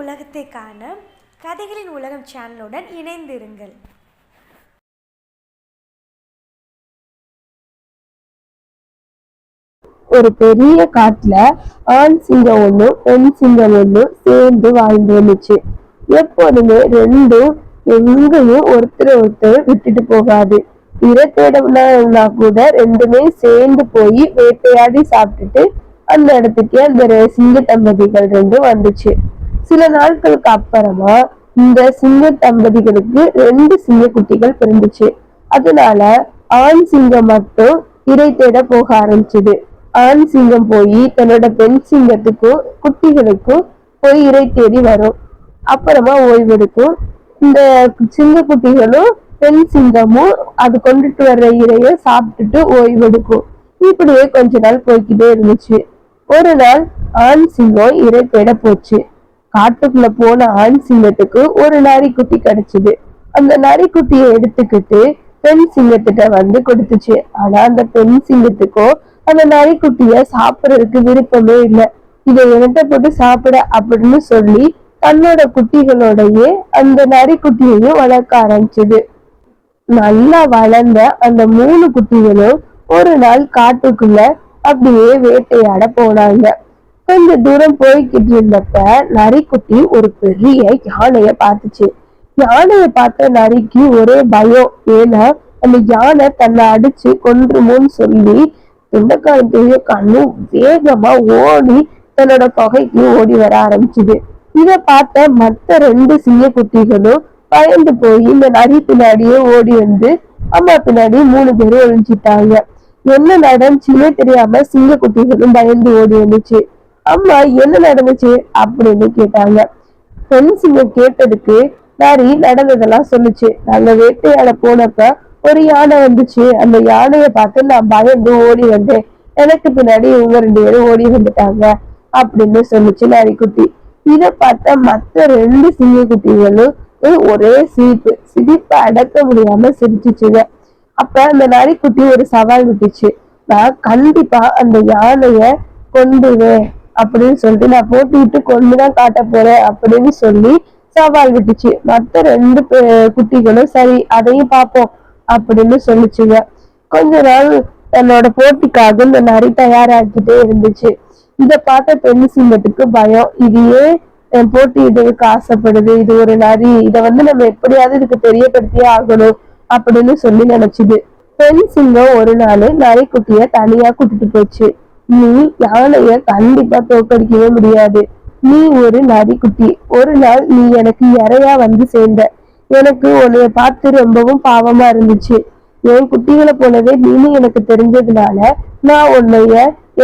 உலகத்தை காண கதைகளின் உலகம் சேனலுடன் இணைந்திருங்கள். ஒரு பெரிய காட்டுல ஆண் சிங்கம் ஒண்ணு பெண் சிங்கம் ஒண்ணு சேர்ந்து வாழ்ந்து வந்துச்சு. எப்போதுமே ரெண்டும் எங்கேயும் ஒருத்தர் ஒருத்தர் விட்டுட்டு போகாது. இரை தேடம்னா கூட ரெண்டுமே சேர்ந்து போய் வேட்டையாடி சாப்பிட்டுட்டு அந்த இடத்துக்கே அந்த சிங்க தம்பதிகள் ரெண்டும் வந்துச்சு. சில நாட்களுக்கு அப்புறமா இந்த சிங்க தம்பதிகளுக்கு ரெண்டு சிங்க குட்டிகள் பிறந்துச்சு. அதனால ஆண் சிங்கம் மட்டும் இரை தேட போக ஆரம்பிச்சது. ஆண் சிங்கம் போய் தன்னோட பெண் சிங்கத்துக்கும் குட்டிகளுக்கும் போய் இரை தேடி வரும். அப்புறமா ஓய்வெடுக்கும் இந்த சிங்க குட்டிகளும் பெண் சிங்கமும் அது கொண்டுட்டு வர்ற இறைய சாப்பிட்டுட்டு ஓய்வெடுக்கும் இப்படியே கொஞ்ச நாள் போய்கிட்டே இருந்துச்சு. ஒரு நாள் ஆண் சிங்கம் இரை தேட போச்சு. காட்டுக்குள்ள போன ஆண் சிங்கத்துக்கு ஒரு நரிக்குட்டி கிடைச்சது. அந்த நரிக்குட்டியை எடுத்துக்கிட்டு பெண் சிங்கத்திட்ட வந்து கொடுத்துச்சு. ஆனா அந்த பெண் சிங்கத்துக்கோ அந்த நரிக்குட்டிய சாப்பிடறதுக்கு விருப்பமே இல்லை. இதை என்கிட்ட போட்டு சாப்பிட அப்படின்னு சொல்லி தன்னோட குட்டிகளோடயே அந்த நரிக்குட்டியையும் வளர்க்க ஆரம்பிச்சது. நல்லா வளர்ந்த அந்த மூணு குட்டிகளும் ஒரு நாள் காட்டுக்குள்ள அப்படியே வேட்டையாட போனாங்க. கொஞ்ச தூரம் போய்கிட்டு இருந்தப்ப நரிக்குட்டி ஒரு பெரிய யானைய பார்த்துச்சு. யானைய பார்த்த நரிக்கு ஒரே பயம். ஏன்னா அந்த யானை தன்னை அடிச்சு கொன்றுமோன்னு சொல்லி துண்டக்காரத்தையும் கண்ணும் வேகமா ஓடி தன்னோட தொகைக்கு ஓடி வர ஆரம்பிச்சுது. இத பார்த்த மத்த ரெண்டு சிங்க குட்டிகளும் பயந்து போய் இந்த நரி பின்னாடியே ஓடி வந்து அம்மா பின்னாடி மூணு பேரும் ஒழிஞ்சிட்டாங்க என்ன நடந்துச்சுன்னே தெரியாம சிங்க குட்டிகளும் பயந்து ஓடி வந்துச்சு. அம்மா என்ன நடந்துச்சு? அப்படின்னு கேட்டாங்க. பெண் சிங்கம் கேட்டதுக்கு நாரி நடந்ததெல்லாம் சொல்லுச்சு. நாங்க வேட்டையாட போனப்ப ஒரு யானை வந்துச்சு. அந்த யானைய பார்த்து நான் பயந்து ஓடி வந்தேன். எனக்கு பின்னாடி இவங்க ரெண்டு பேரும் ஓடி வந்துட்டாங்க அப்படின்னு சொல்லுச்சு நரிக்குட்டி இதை பார்த்த மத்த ரெண்டு சிங்க குட்டிகளும் ஒரே சிரிப்பு. சிரிப்பை அடக்க முடியாம சிரிச்சுச்சுங்க. அப்ப அந்த நரிக்குட்டி ஒரு சவால் விட்டுச்சு. நான் கண்டிப்பா அந்த யானைய கொண்டுவேன் அப்படின்னு சொல்லிட்டு நான் போட்டிட்டு கொண்டுதான் காட்ட போறேன் அப்படின்னு சொல்லி சவால் விட்டுச்சு. மற்ற ரெண்டு குட்டிகளும் சரி அதையும் பார்ப்போம் அப்படின்னு சொல்லிச்சுங்க. கொஞ்ச நாள் தன்னோட போட்டிக்காக இந்த நரி தயாராகிட்டே இருந்துச்சு. இதை பார்த்த பெண் சிங்கத்துக்கு பயம். இது ஏன் போட்டியிடுறதுக்கு ஆசைப்படுது. இது ஒரு நரி. இதை வந்து நம்ம எப்படியாவது இதுக்கு தெரியப்படுத்தியே ஆகணும் அப்படின்னு சொல்லி நினைச்சுது. பெண் சிங்கம் ஒரு நாள் நரிக்குட்டிய தனியா கூட்டிட்டு போச்சு. நீ யானைய கண்டிப்பா தோக்கடிக்கவே முடியாது. நீ ஒரு நரிக்குட்டி. ஒரு நாள் நீ எனக்கு இறையா வந்து சேர்ந்த. எனக்கு உன்னைய பார்த்து ரொம்பவும் பாவமா இருந்துச்சு. என் குட்டிகளை போலவே நீனும் எனக்கு தெரிஞ்சதுனால நான் உன்னைய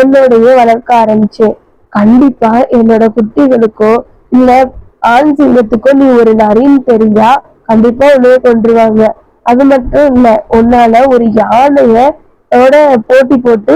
என்னோடைய வளர்க்க ஆரம்பிச்சேன். கண்டிப்பா என்னோட குட்டிகளுக்கோ இல்ல ஆண் சிங்கத்துக்கோ நீ ஒரு நரின்னு தெரிஞ்சா கண்டிப்பா உன்னைய கொண்டுருவாங்க அது மட்டும் இல்ல உன்னால ஒரு யானைய ஓட போட்டி போட்டு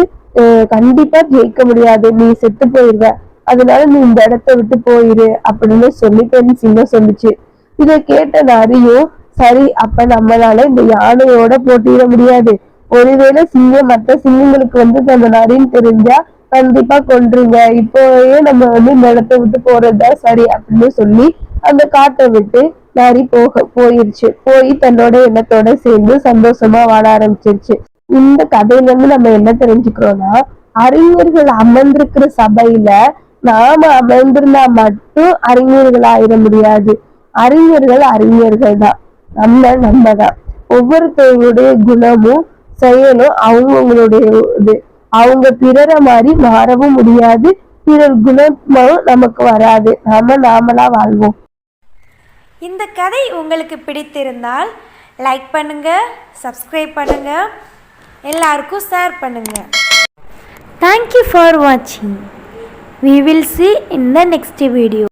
கண்டிப்பா ஜெயிக்க முடியாது. நீ செத்து போயிருவ. அதனால நீ இந்த இடத்த விட்டு போயிரு அப்படின்னு சொல்லி பெண் சிங்கம் சொல்லுச்சு. இதை கேட்ட நரியும் சரி அப்ப நம்மளால இந்த யானையோட போட்டியிட முடியாது. ஒருவேளை சிங்கம் மற்ற சிங்கங்களுக்கு வந்து அந்த நரின்னு தெரிஞ்சா கண்டிப்பா கொன்றுங்க. இப்போவே நம்ம வந்து இந்த இடத்த விட்டு போறதுதான் சரி அப்படின்னு சொல்லி அந்த காட்டை விட்டு நரி போக போயிருச்சு. போய் தன்னோட எண்ணத்தோட சேர்ந்து சந்தோஷமா வாழ ஆரம்பிச்சிருச்சு. இந்த கதையில இருந்து நம்ம என்ன தெரிஞ்சுக்கிறோம்னா அறிஞர்கள் அமர்ந்திருக்கிற சபையில நாம அமர்ந்திருந்தா மட்டும் அறிஞர்கள் ஆயிட முடியாது. அறிஞர்கள் அறிஞர்கள் தான் நம்ம நம்ம தான் ஒவ்வொருத்தவங்களுடைய குணமும் செயலும் அவங்கவுங்களுடைய இது. அவங்க பிறர மாதிரி மாறவும் முடியாது. பிறர் குணமும் நமக்கு வராது. நாம நாமளா வாழ்வோம். இந்த கதை உங்களுக்கு பிடித்திருந்தால் லைக் பண்ணுங்க சப்ஸ்கிரைப் பண்ணுங்க. எல்லாருக்கும் ஷேர் பண்ணுங்கள் தேங்க்யூ ஃபார் வாட்சிங் we will see in the next video